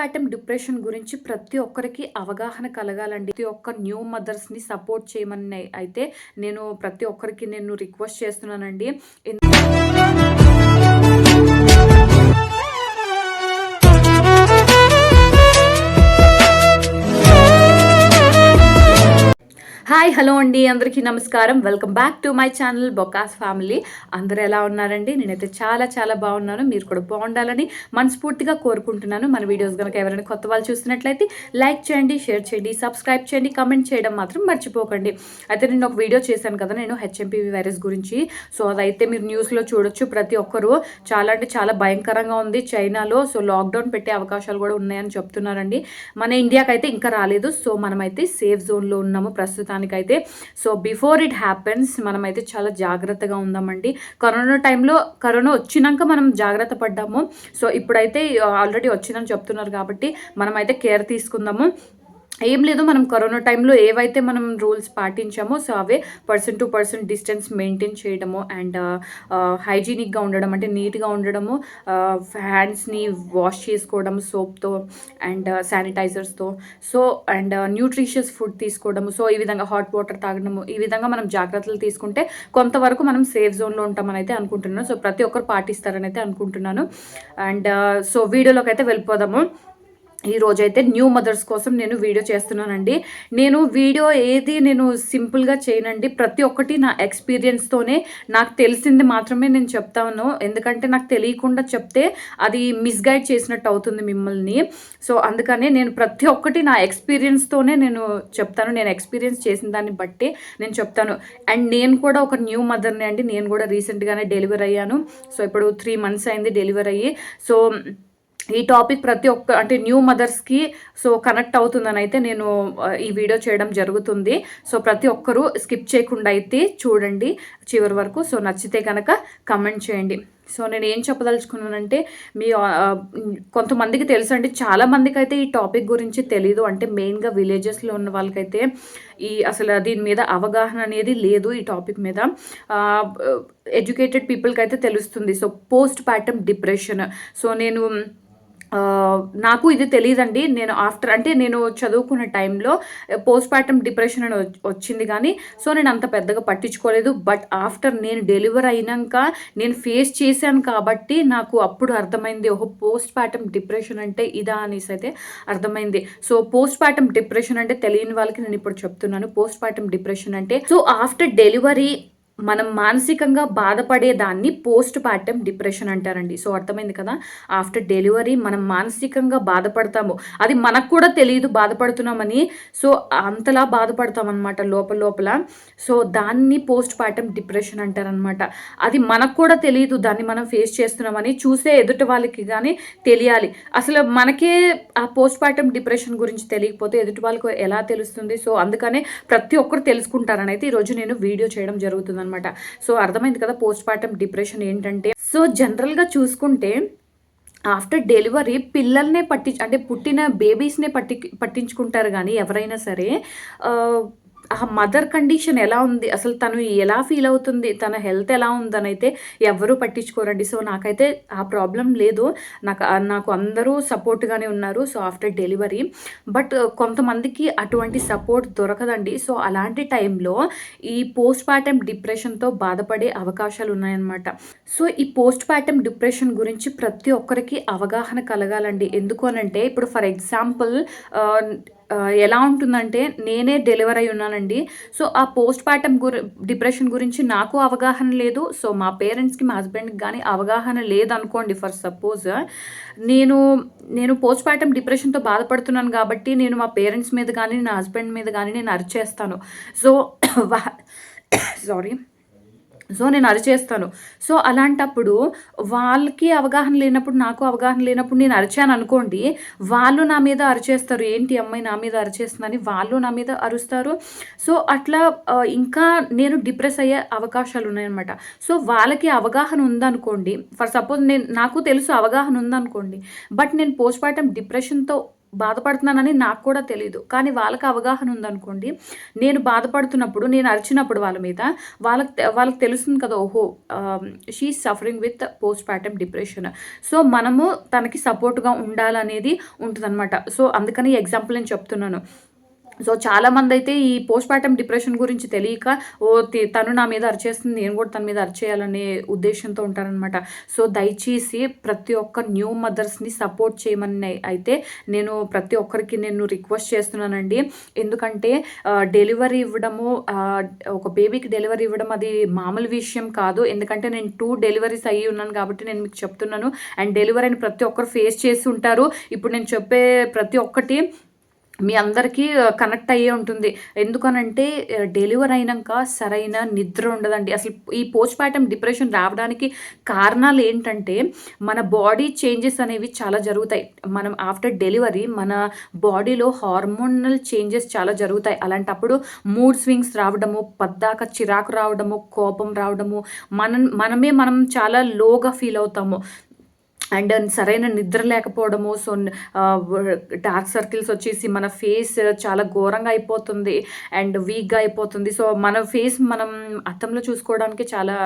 Partum depression గురించి ప్రతి ఒక్కరికి అవగాహన కలగాలండి. ప్రతి ఒక్క న్యూ మదర్స్ని సపోర్ట్ చేయమని అయితే నేను ప్రతి ఒక్కరికి నేను రిక్వెస్ట్ చేస్తున్నానండి. హాయ్ హలో అండి. అందరికీ నమస్కారం. Welcome back to my channel బొకాస్ family. అందరూ ఎలా ఉన్నారండి? నేనైతే చాలా చాలా బాగున్నాను. మీరు కూడా బాగుండాలని మనస్ఫూర్తిగా కోరుకుంటున్నాను. మన వీడియోస్ కనుక ఎవరైనా కొత్త వాళ్ళు చూస్తున్నట్లయితే లైక్ చేయండి షేర్ చేయండి సబ్స్క్రైబ్ చేయండి కమెంట్ చేయడం మాత్రం మర్చిపోకండి. అయితే నేను ఒక వీడియో చేశాను కదా నేను హెచ్ఎంపీవీ వైరస్ గురించి. సో అదైతే మీరు న్యూస్లో చూడొచ్చు. ప్రతి ఒక్కరూ చాలా అంటే చాలా భయంకరంగా ఉంది చైనాలో. సో లాక్డౌన్ పెట్టే అవకాశాలు కూడా ఉన్నాయని చెప్తున్నారండి. మన ఇండియాకైతే ఇంకా రాలేదు. సో మనమైతే సేఫ్ జోన్లో ఉన్నాము ప్రస్తుతానికైతే సో బిఫోర్ ఇట్ హ్యాపెన్స్ మనమైతే చాలా జాగ్రత్తగా ఉందామండి. కరోనా టైంలో కరోనా వచ్చినాక మనం జాగ్రత్త పడ్డాము. సో ఇప్పుడైతే ఆల్రెడీ వచ్చిందని చెప్తున్నారు కాబట్టి మనమైతే కేర్ తీసుకుందాము. ఏం లేదు మనం కరోనా టైంలో ఏవైతే మనం రూల్స్ పాటించామో so away person to person distance maintain చేయడము అండ్ హైజీనిక్గా ఉండడం అంటే నీట్గా ఉండడము హ్యాండ్స్ని వాష్ చేసుకోవడం సోప్తో అండ్ శానిటైజర్స్తో సో అండ్ న్యూట్రిషియస్ ఫుడ్ తీసుకోవడము సో ఈ విధంగా హాట్ వాటర్ తాగడము ఈ విధంగా మనం జాగ్రత్తలు తీసుకుంటే కొంతవరకు మనం సేఫ్ జోన్లో ఉంటామని అయితే అనుకుంటున్నాను. సో ప్రతి ఒక్కరు పాటిస్తారని అయితే అనుకుంటున్నాను. అండ్ సో వీడియోలోకి అయితే వెళ్ళిపోదాము. ఈ రోజైతే న్యూ మదర్స్ కోసం నేను వీడియో చేస్తున్నానండి. నేను వీడియో ఏది నేను సింపుల్గా చేయనండి. ప్రతి ఒక్కటి నా ఎక్స్పీరియన్స్తోనే నాకు తెలిసింది మాత్రమే నేను చెప్తాను. ఎందుకంటే నాకు తెలియకుండా చెప్తే అది మిస్గైడ్ చేసినట్టు అవుతుంది మిమ్మల్ని. సో అందుకనే నేను ప్రతి ఒక్కటి నా ఎక్స్పీరియన్స్తోనే నేను చెప్తాను. నేను ఎక్స్పీరియన్స్ చేసిన దాన్ని బట్టి నేను చెప్తాను. అండ్ నేను కూడా ఒక న్యూ మదర్ని అండి. నేను కూడా రీసెంట్గానే డెలివరీ అయ్యాను. సో ఇప్పుడు త్రీ మంత్స్ అయింది డెలివరీ అయ్యి. సో ఈ టాపిక్ ప్రతి ఒక్క అంటే న్యూ మదర్స్కి సో కనెక్ట్ అవుతుందని అయితే నేను ఈ వీడియో చేయడం జరుగుతుంది. సో ప్రతి ఒక్కరూ స్కిప్ చేయకుండా అయితే చూడండి చివరి వరకు. సో నచ్చితే కనుక కమెంట్ చేయండి. సో నేను ఏం చెప్పదలుచుకున్నానంటే మీ కొంతమందికి తెలుసు అంటే చాలా మందికి అయితే ఈ టాపిక్ గురించి తెలీదు. అంటే మెయిన్గా విలేజెస్లో ఉన్న వాళ్ళకైతే ఈ అసలు దీని మీద అవగాహన అనేది లేదు ఈ టాపిక్ మీద. ఎడ్యుకేటెడ్ పీపుల్కి అయితే తెలుస్తుంది. So postpartum depression. సో నేను నాకు ఇది తెలియదండి నేను ఆఫ్టర్ అంటే నేను చదువుకున్న టైంలో పోస్ట్ పార్టమ్ డిప్రెషన్ అని వచ్చింది కానీ సో నేను అంత పెద్దగా పట్టించుకోలేదు. బట్ ఆఫ్టర్ నేను డెలివర్ అయినాక నేను ఫేస్ చేశాను కాబట్టి నాకు అప్పుడు అర్థమైంది ఓహో పోస్ట్ పార్టమ్ డిప్రెషన్ అంటే ఇదా అనేసి అయితే అర్థమైంది. సో పోస్ట్ పార్టమ్ డిప్రెషన్ అంటే తెలియని వాళ్ళకి నేను ఇప్పుడు చెప్తున్నాను. పోస్ట్ పార్టమ్ డిప్రెషన్ అంటే సో ఆఫ్టర్ డెలివరీ మనం మానసికంగా బాధపడే దాన్ని పోస్ట్ పార్టమ్ డిప్రెషన్ అంటారండి. సో అర్థమైంది కదా? ఆఫ్టర్ డెలివరీ మనం మానసికంగా బాధపడతాము. అది మనకు కూడా తెలియదు బాధపడుతున్నామని. సో అంతలా బాధపడతాం అనమాట లోపల లోపల. సో దాన్ని పోస్ట్ పార్టమ్ డిప్రెషన్ అంటారనమాట అది మనకు కూడా తెలియదు దాన్ని మనం ఫేస్ చేస్తున్నామని. చూసే ఎదుటి వాళ్ళకి కానీ తెలియాలి. అసలు మనకే ఆ పోస్ట్ పార్టమ్ డిప్రెషన్ గురించి తెలియకపోతే ఎదుటి వాళ్ళకు ఎలా తెలుస్తుంది? సో అందుకనే ప్రతి ఒక్కరు తెలుసుకుంటారని అయితే ఈరోజు నేను వీడియో చేయడం జరుగుతుంది అనమాట సో అర్థమైంది కదా పోస్ట్ పార్టమ్ డిప్రెషన్ ఏంటంటే? సో జనరల్గా చూసుకుంటే ఆఫ్టర్ డెలివరీ పిల్లల్నే పట్టి అంటే పుట్టిన బేబీస్నే పట్టి పట్టించుకుంటారు కానీ ఎవరైనా సరే ఆ, మదర్ కండిషన్ ఎలా ఉంది? అసలు తను ఎలా ఫీల్ అవుతుంది? తన హెల్త్ ఎలా ఉందని అయితే ఎవరు పట్టించుకోరండి. సో నాకైతే ఆ ప్రాబ్లం లేదు. నాకు నాకు అందరూ సపోర్ట్గానే ఉన్నారు. So after delivery. బట్ కొంతమందికి అటువంటి సపోర్ట్ దొరకదండి. సో అలాంటి టైంలో ఈ పోస్ట్ పార్టమ్ డిప్రెషన్తో బాధపడే అవకాశాలు ఉన్నాయన్నమాట సో ఈ పోస్ట్ పార్టమ్ డిప్రెషన్ గురించి ప్రతి ఒక్కరికి అవగాహన కలగాలండి. ఎందుకు అనంటే ఇప్పుడు ఫర్ ఎగ్జాంపుల్ ఎలా ఉంటుందంటే నేనే డెలివర్ అయి ఉన్నానండి. సో ఆ పోస్ట్ పార్టమ్ గురి డిప్రెషన్ గురించి నాకు అవగాహన లేదు. సో మా పేరెంట్స్కి మా హస్బెండ్కి కానీ అవగాహన లేదనుకోండి ఫర్ సపోజ్ నేను నేను పోస్ట్ పార్టమ్ డిప్రెషన్తో బాధపడుతున్నాను కాబట్టి నేను మా పేరెంట్స్ మీద కానీ నా హస్బెండ్ మీద కానీ నేను అరిచేస్తాను. సో సారీ సో నేను అరిచేస్తాను. సో అలాంటప్పుడు వాళ్ళకి అవగాహన లేనప్పుడు నాకు అవగాహన లేనప్పుడు నేను అరిచాను అనుకోండి వాళ్ళు నా మీద అరిచేస్తారు. ఏంటి అమ్మాయి నా మీద అరిచేస్తుందని? వాళ్ళు నా మీద అరుస్తారు. సో అట్లా ఇంకా నేను డిప్రెస్ అయ్యే అవకాశాలు ఉన్నాయన్నమాట. సో వాళ్ళకి అవగాహన ఉందనుకోండి ఫర్ సపోజ్ నేను నాకు తెలుసు అవగాహన ఉందనుకోండి బట్ నేను పోస్ట్ పార్టమ్ డిప్రెషన్తో బాధపడుతున్నానని నాకు కూడా తెలియదు కానీ వాళ్ళకి అవగాహన ఉందనుకోండి నేను బాధపడుతున్నప్పుడు నేను అరిచినప్పుడు వాళ్ళ మీద వాళ్ళకి వాళ్ళకి తెలుస్తుంది కదా ఓహో she suffering with postpartum depression so మనము తనకి సపోర్ట్గా ఉండాలనేది ఉంటుందన్నమాట. సో అందుకని ఎగ్జాంపుల్ నేను చెప్తున్నాను. సో చాలామంది అయితే ఈ పోస్ట్ పార్టమ్ డిప్రెషన్ గురించి తెలియక ఓ తను నా మీద అరిచేస్తుంది నేను కూడా తన మీద అరిచేయాలనే ఉద్దేశంతో ఉంటారనమాట సో దయచేసి ప్రతి ఒక్క న్యూ మదర్స్ని సపోర్ట్ చేయమని అయితే నేను ప్రతి ఒక్కరికి నేను రిక్వెస్ట్ చేస్తున్నానండి. ఎందుకంటే డెలివరీ ఇవ్వడము ఒక బేబీకి డెలివరీ ఇవ్వడం అది మామూలు విషయం కాదు. ఎందుకంటే నేను టూ డెలివరీస్ అయ్యి ఉన్నాను కాబట్టి నేను మీకు చెప్తున్నాను. అండ్ డెలివరీని ప్రతి ఒక్కరు ఫేస్ చేసి ఉంటారు. ఇప్పుడు నేను చెప్పే ప్రతి ఒక్కటి మీ అందరికీ కనెక్ట్ అయ్యే ఉంటుంది. ఎందుకనంటే డెలివర్ అయినాక సరైన నిద్ర ఉండదండి. అసలు ఈ పోస్ట్ పార్టమ్ డిప్రెషన్ రావడానికి కారణాలు ఏంటంటే మన బాడీ చేంజెస్ అనేవి చాలా జరుగుతాయి. మనం ఆఫ్టర్ డెలివరీ మన బాడీలో హార్మోనల్ చేంజెస్ చాలా జరుగుతాయి. అలాంటప్పుడు మూడ్ స్వింగ్స్ రావడము పద్దాక చిరాకు రావడము కోపం రావడము మనం మనమే మనం చాలా లోగా ఫీల్ అవుతాము. అండ్ సరైన నిద్ర లేకపోవడము సో డార్క్ సర్కిల్స్ వచ్చేసి మన ఫేస్ చాలా ఘోరంగా అయిపోతుంది అండ్ వీక్గా అయిపోతుంది. సో మన ఫేస్ మనం అర్థంలో చూసుకోవడానికి చాలా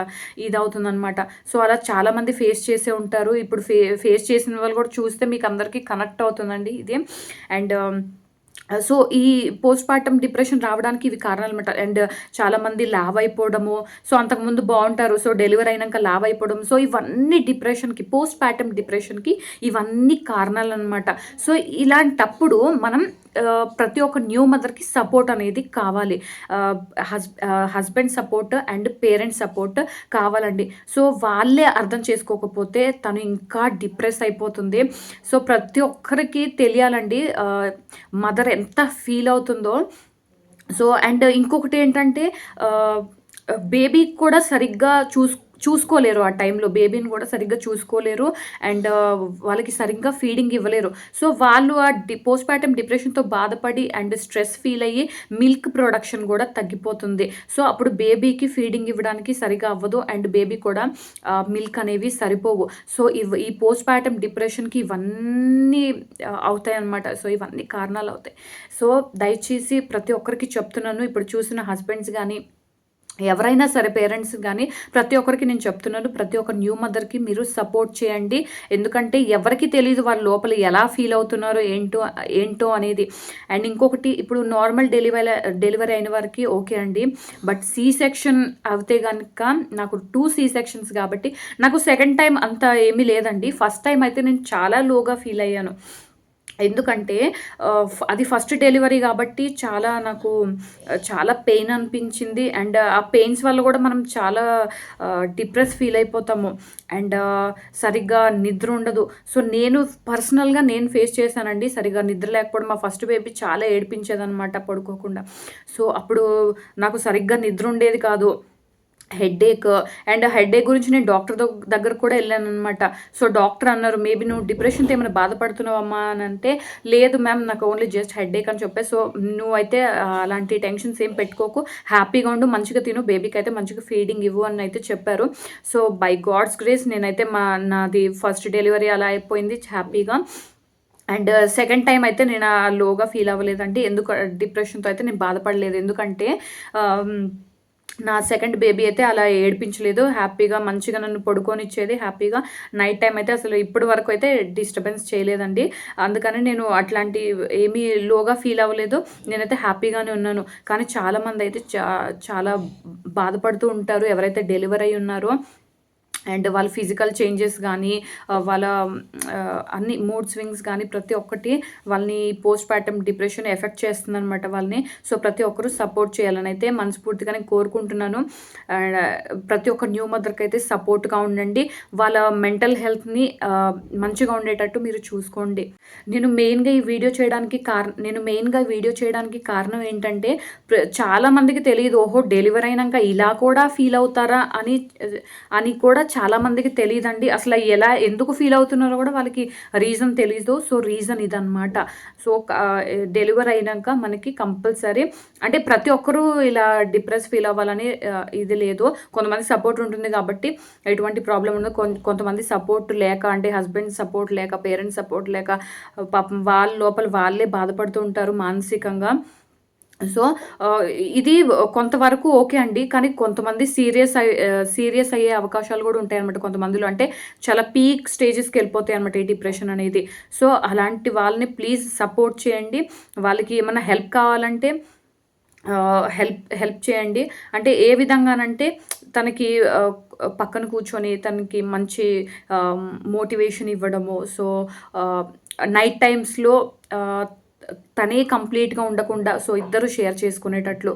ఇది అవుతుంది అనమాట సో అలా చాలామంది ఫేస్ చేసే ఉంటారు. ఇప్పుడు ఫే ఫేస్ చేసిన వాళ్ళు కూడా చూస్తే మీకు అందరికీ కనెక్ట్ అవుతుందండి ఇది. అండ్ Uh, సో ఈ పోస్ట్ పార్టమ్ డిప్రెషన్ రావడానికి ఇవి కారణాలు అనమాట అండ్ చాలామంది లావ్ అయిపోవడము సో అంతకుముందు బాగుంటారు సో డెలివరీ అయినాక లావ్ అయిపోవడం. సో ఇవన్నీ డిప్రెషన్కి పోస్ట్ పార్టమ్ డిప్రెషన్కి ఇవన్నీ కారణాలు అనమాట సో ఇలాంటప్పుడు మనం ప్రతి ఒక్క న్యూ మదర్కి సపోర్ట్ అనేది కావాలి. Hus husband support and parents support కావాలండి. సో వాళ్ళే అర్థం చేసుకోకపోతే తను ఇంకా డిప్రెస్ అయిపోతుంది. సో ప్రతి ఒక్కరికి తెలియాలండి మదర్ ఎంత ఫీల్ అవుతుందో. సో అండ్ ఇంకొకటి ఏంటంటే బేబీ కూడా సరిగ్గా చూసు చూసుకోలేరు ఆ టైంలో. బేబీని కూడా సరిగ్గా చూసుకోలేరు అండ్ వాళ్ళకి సరిగ్గా ఫీడింగ్ ఇవ్వలేరు. సో వాళ్ళు ఆ డి పోస్ట్ పార్టమ్ డిప్రెషన్తో బాధపడి అండ్ స్ట్రెస్ ఫీల్ అయ్యి మిల్క్ ప్రొడక్షన్ కూడా తగ్గిపోతుంది. సో అప్పుడు బేబీకి ఫీడింగ్ ఇవ్వడానికి సరిగా అవ్వదు అండ్ బేబీ కూడా మిల్క్ అనేవి సరిపోవు. సో ఇవ్ ఈ పోస్ట్ పార్టమ్ డిప్రెషన్కి ఇవన్నీ అవుతాయి అన్నమాట సో ఇవన్నీ కారణాలు అవుతాయి. సో దయచేసి ప్రతి ఒక్కరికి చెప్తున్నాను. ఇప్పుడు చూసిన హస్బెండ్స్ కానీ ఎవరైనా సరే పేరెంట్స్ కానీ ప్రతి ఒక్కరికి నేను చెప్తున్నాను ప్రతి ఒక్క న్యూ మదర్కి మీరు సపోర్ట్ చేయండి. ఎందుకంటే ఎవరికి తెలియదు వాళ్ళ లోపల ఎలా ఫీల్ అవుతున్నారో ఏంటో ఏంటో అనేది. అండ్ ఇంకొకటి ఇప్పుడు నార్మల్ డెలివరీ డెలివరీ అయిన వారికి ఓకే అండి. బట్ సీ సెక్షన్ అవుతే కనుక నాకు టూ సీ సెక్షన్స్ కాబట్టి నాకు సెకండ్ టైం అంత ఏమీ లేదండి. ఫస్ట్ టైం అయితే నేను చాలా లోగా ఫీల్ అయ్యాను. ఎందుకంటే అది ఫస్ట్ డెలివరీ కాబట్టి చాలా నాకు చాలా పెయిన్ అనిపించింది. అండ్ ఆ పెయిన్స్ వల్ల కూడా మనం చాలా డిప్రెస్ ఫీల్ అయిపోతాము. అండ్ సరిగ్గా నిద్ర ఉండదు. సో నేను పర్సనల్గా నేను ఫేస్ చేశానండి. సరిగ్గా నిద్ర లేకపోవడం మా ఫస్ట్ బేబీ చాలా ఏడిపించేదనమాట పడుకోకుండా. సో అప్పుడు నాకు సరిగ్గా నిద్ర ఉండేది కాదు. హెడ్ఏక్ అండ్ హెడ్ఏక్ గురించి నేను డాక్టర్ దగ్గర కూడా వెళ్ళాను అనమాట సో డాక్టర్ అన్నారు మేబీ నువ్వు డిప్రెషన్తో ఏమైనా బాధపడుతున్నావమ్మా అని అంటే లేదు మ్యామ్ నాకు ఓన్లీ జస్ట్ హెడ్ఏక్ అని చెప్పే సో నువ్వైతే అలాంటి టెన్షన్స్ ఏం పెట్టుకోకు. హ్యాపీగా ఉండు మంచిగా తిను బేబీకి అయితే మంచిగా ఫీడింగ్ ఇవ్వు అని అయితే చెప్పారు. సో బై గాడ్స్ గ్రేస్ నేనైతే మా నాది ఫస్ట్ డెలివరీ అలా అయిపోయింది హ్యాపీగా. అండ్ సెకండ్ టైం అయితే నేను లోగా ఫీల్ అవ్వలేదండి. ఎందుకు డిప్రెషన్తో అయితే నేను బాధపడలేదు. ఎందుకంటే నా సెకండ్ బేబీ అయితే అలా ఏడిపించలేదు. హ్యాపీగా మంచిగా నన్ను పడుకొనిచ్చేది. హ్యాపీగా నైట్ టైం అయితే అసలు ఇప్పటి వరకు అయితే డిస్టర్బెన్స్ చేయలేదండి. అందుకని నేను అట్లాంటి ఏమీ లోగా ఫీల్ అవ్వలేదు. నేనైతే హ్యాపీగానే ఉన్నాను. కానీ చాలామంది అయితే చా చాలా బాధపడుతూ ఉంటారు. ఎవరైతే డెలివరీ అయి ఉన్నారో అండ్ వాళ్ళ ఫిజికల్ చేంజెస్ కానీ వాళ్ళ అన్ని మూడ్ స్వింగ్స్ కానీ ప్రతి ఒక్కటి వాళ్ళని పోస్ట్ పార్టమ్ డిప్రెషన్ ఎఫెక్ట్ చేస్తుంది అనమాట వాళ్ళని. సో ప్రతి ఒక్కరు సపోర్ట్ చేయాలని అయితే మనస్ఫూర్తిగా నేను కోరుకుంటున్నాను. అండ్ ప్రతి ఒక్క న్యూ మదర్కి అయితే సపోర్ట్గా ఉండండి. వాళ్ళ మెంటల్ హెల్త్ని మంచిగా ఉండేటట్టు మీరు చూసుకోండి. నేను మెయిన్గా ఈ వీడియో చేయడానికి కారణం నేను మెయిన్గా వీడియో చేయడానికి కారణం ఏంటంటే చాలామందికి తెలియదు ఓహో డెలివరీ అయినాక ఇలా కూడా ఫీల్ అవుతారా అని అని కూడా చాలామందికి తెలియదండి అసలు ఎలా ఎందుకు ఫీల్ అవుతున్నారో కూడా వాళ్ళకి రీజన్ తెలీదు. సో రీజన్ ఇదనమాట సో డెలివరీ అయినాక మనకి కంపల్సరీ అంటే ప్రతి ఒక్కరూ ఇలా డిప్రెస్ ఫీల్ అవ్వాలని ఇది లేదు. కొంతమంది సపోర్ట్ ఉంటుంది కాబట్టి ఎటువంటి ప్రాబ్లం ఉండదు. కొంతమంది సపోర్ట్ లేక అంటే హస్బెండ్ సపోర్ట్ లేక పేరెంట్స్ సపోర్ట్ లేక పాపం వాళ్ళ లోపల వాళ్ళే బాధపడుతూ ఉంటారు మానసికంగా. సో ఇది కొంతవరకు ఓకే అండి. కానీ కొంతమంది సీరియస్ అయ్యే సీరియస్ అయ్యే అవకాశాలు కూడా ఉంటాయి అనమాట కొంతమందిలో. అంటే చాలా పీక్ స్టేజెస్కి వెళ్ళిపోతాయి అనమాట ఈ డిప్రెషన్ అనేది. సో అలాంటి వాళ్ళని ప్లీజ్ సపోర్ట్ చేయండి. వాళ్ళకి ఏమైనా హెల్ప్ కావాలంటే హెల్ప్ హెల్ప్ చేయండి. అంటే ఏ విధంగానంటే తనకి పక్కన కూర్చొని తనకి మంచి మోటివేషన్ ఇవ్వడము. సో నైట్ టైమ్స్లో తనే కంప్లీట్గా ఉండకుండా సో ఇద్దరు షేర్ చేసుకునేటట్లు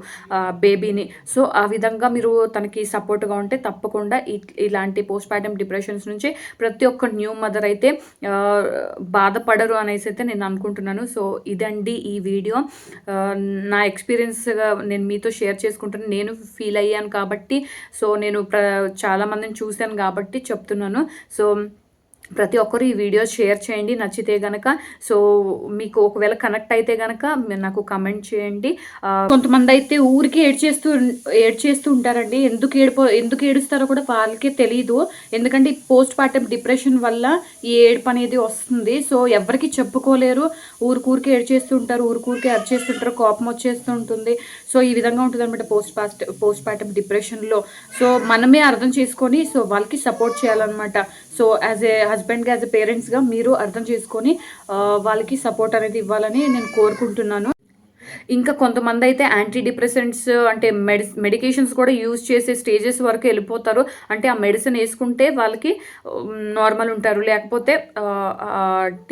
బేబీని. సో ఆ విధంగా మీరు తనకి సపోర్ట్గా ఉంటే తప్పకుండా ఇలాంటి పోస్ట్ పార్టమ్ డిప్రెషన్స్ నుంచి ప్రతి ఒక్క న్యూ మదర్ అయితే బాధపడరు అనేసి అయితే నేను అనుకుంటున్నాను. సో ఇదండి ఈ వీడియో. నా ఎక్స్పీరియన్స్గా నేను మీతో షేర్ చేసుకుంటున్నాను నేను ఫీల్ అయ్యాను కాబట్టి సో నేను ప్ర చాలామందిని చూశాను కాబట్టి చెప్తున్నాను. సో ప్రతి ఒక్కరు ఈ వీడియో షేర్ చేయండి నచ్చితే గనక. సో మీకు ఒకవేళ కనెక్ట్ అయితే గనక నాకు కమెంట్ చేయండి. కొంతమంది అయితే ఊరికి ఏడ్ చేస్తూ ఏడ్ చేస్తూ ఉంటారండి. ఎందుకు ఏడిపో ఎందుకు ఏడుస్తారో కూడా వాళ్ళకే తెలియదు ఎందుకంటే పోస్ట్ పార్టమ్ డిప్రెషన్ వల్ల ఈ ఏడుపు అనేది వస్తుంది. సో ఎవరికి చెప్పుకోలేరు. ఊరికూరికి ఏడ్చేస్తూ ఉంటారు ఊరికూరికి అరిచేస్తుంటారు కోపం వచ్చేస్తూ ఉంటుంది. సో ఈ విధంగా ఉంటుంది అనమాట పోస్ట్ పాస్ట్ పోస్ట్ పార్టమ్ డిప్రెషన్లో. సో మనమే అర్థం చేసుకొని సో వాళ్ళకి సపోర్ట్ చేయాలన్నమాట. సో యాజ్ ఏ హస్బెండ్గా యాజ్ ఎ పేరెంట్స్గా మీరు అర్థం చేసుకొని వాళ్ళకి సపోర్ట్ అనేది ఇవ్వాలని నేను కోరుకుంటున్నాను. ఇంకా కొంతమంది అయితే యాంటీ డిప్రెసెంట్స్ అంటే మెడి మెడికేషన్స్ కూడా యూజ్ చేసే స్టేజెస్ వరకు వెళ్ళిపోతారు. అంటే ఆ మెడిసిన్ వేసుకుంటే వాళ్ళకి నార్మల్ ఉంటారు. లేకపోతే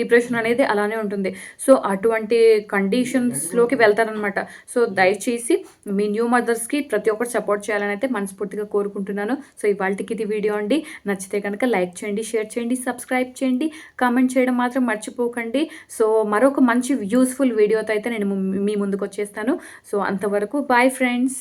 డిప్రెషన్ అనేది అలానే ఉంటుంది. సో అటువంటి కండిషన్స్లోకి వెళ్తారనమాట సో దయచేసి మీ న్యూ మదర్స్కి ప్రతి ఒక్కరు సపోర్ట్ చేయాలని అయితే మనస్ఫూర్తిగా కోరుకుంటున్నాను. సో ఇవాళకి ఇది వీడియో అండి. నచ్చితే కనుక లైక్ చేయండి షేర్ చేయండి సబ్స్క్రైబ్ చేయండి కామెంట్ చేయడం మాత్రం మర్చిపోకండి. సో మరొక మంచి యూస్ఫుల్ వీడియోతో అయితే నేను మీ ముందు ముందుకు వచ్చేస్తాను సో అంతవరకు బాయ్ ఫ్రెండ్స్